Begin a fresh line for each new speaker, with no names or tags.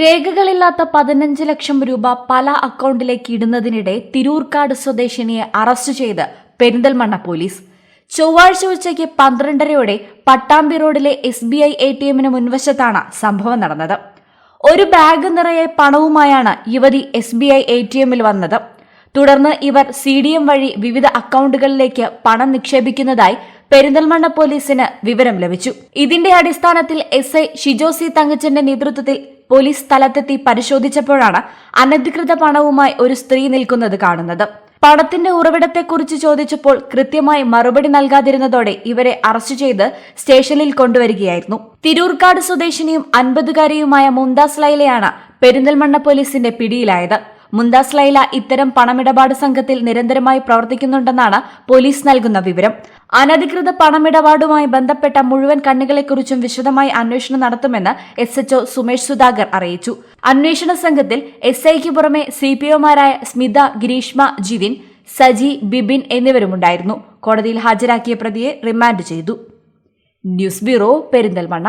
രേഖകളില്ലാത്ത പതിനഞ്ച് ലക്ഷം രൂപ പല അക്കൗണ്ടിലേക്ക് ഇടുന്നതിനിടെ തിരൂർക്കാട് സ്വദേശിനിയെ അറസ്റ്റ് ചെയ്ത് പെരിന്തൽമണ്ണ പോലീസ്. ചൊവ്വാഴ്ച ഉച്ചയ്ക്ക് പന്ത്രണ്ടരയോടെ പട്ടാമ്പി റോഡിലെ S B I A T എമ്മിന് മുൻവശത്താണ് സംഭവം നടന്നത്. ഒരു ബാഗ് നിറയെ പണവുമായാണ് യുവതി S B I A T എമ്മിൽ വന്നത്. തുടർന്ന് ഇവർ സി ഡി എം വഴി വിവിധ അക്കൗണ്ടുകളിലേക്ക് പണം നിക്ഷേപിക്കുന്നതായി പെരിന്തൽമണ്ണ പോലീസിന് വിവരം ലഭിച്ചു. ഇതിന്റെ അടിസ്ഥാനത്തിൽ എസ് ഐ ഷിജോ സി തങ്കച്ചന്റെ നേതൃത്വത്തിൽ പോലീസ് സ്ഥലത്തെത്തി പരിശോധിച്ചപ്പോഴാണ് അനധികൃത പണവുമായി ഒരു സ്ത്രീ നിൽക്കുന്നത് കാണുന്നത്. പണത്തിന്റെ ഉറവിടത്തെക്കുറിച്ച് ചോദിച്ചപ്പോൾ കൃത്യമായി മറുപടി നൽകാതിരുന്നതോടെ ഇവരെ അറസ്റ്റ് ചെയ്ത് സ്റ്റേഷനിൽ കൊണ്ടുവരികയായിരുന്നു. തിരൂർക്കാട് സ്വദേശിനിയും അൻപതുകാരിയുമായ മുന്താസ് ലൈലയാണ് പെരിന്തൽമണ്ണ പോലീസിന്റെ പിടിയിലായത്. മുന്താസ് ലൈല ഇത്തരം പണമിടപാട് സംഘത്തിൽ നിരന്തരമായി പ്രവർത്തിക്കുന്നുണ്ടെന്നാണ് പോലീസ് നൽകുന്ന വിവരം. അനധികൃത പണമിടപാടുമായി ബന്ധപ്പെട്ട മുഴുവൻ കണ്ണികളെക്കുറിച്ചും വിശദമായി അന്വേഷണം നടത്തുമെന്ന് എസ് എച്ച്ഒ സുമേഷ് സുധാകർ അറിയിച്ചു. അന്വേഷണ സംഘത്തിൽ എസ് ഐക്ക് പുറമെ സി പി ഒമാരായ സ്മിത ഗിരീഷ്മ ജിവിൻ സജി ബിബിൻ എന്നിവരുമുണ്ടായിരുന്നു. കോടതിയിൽ ഹാജരാക്കിയ പ്രതിയെ റിമാൻഡ് ചെയ്തു. News bureau Perinthalmanna.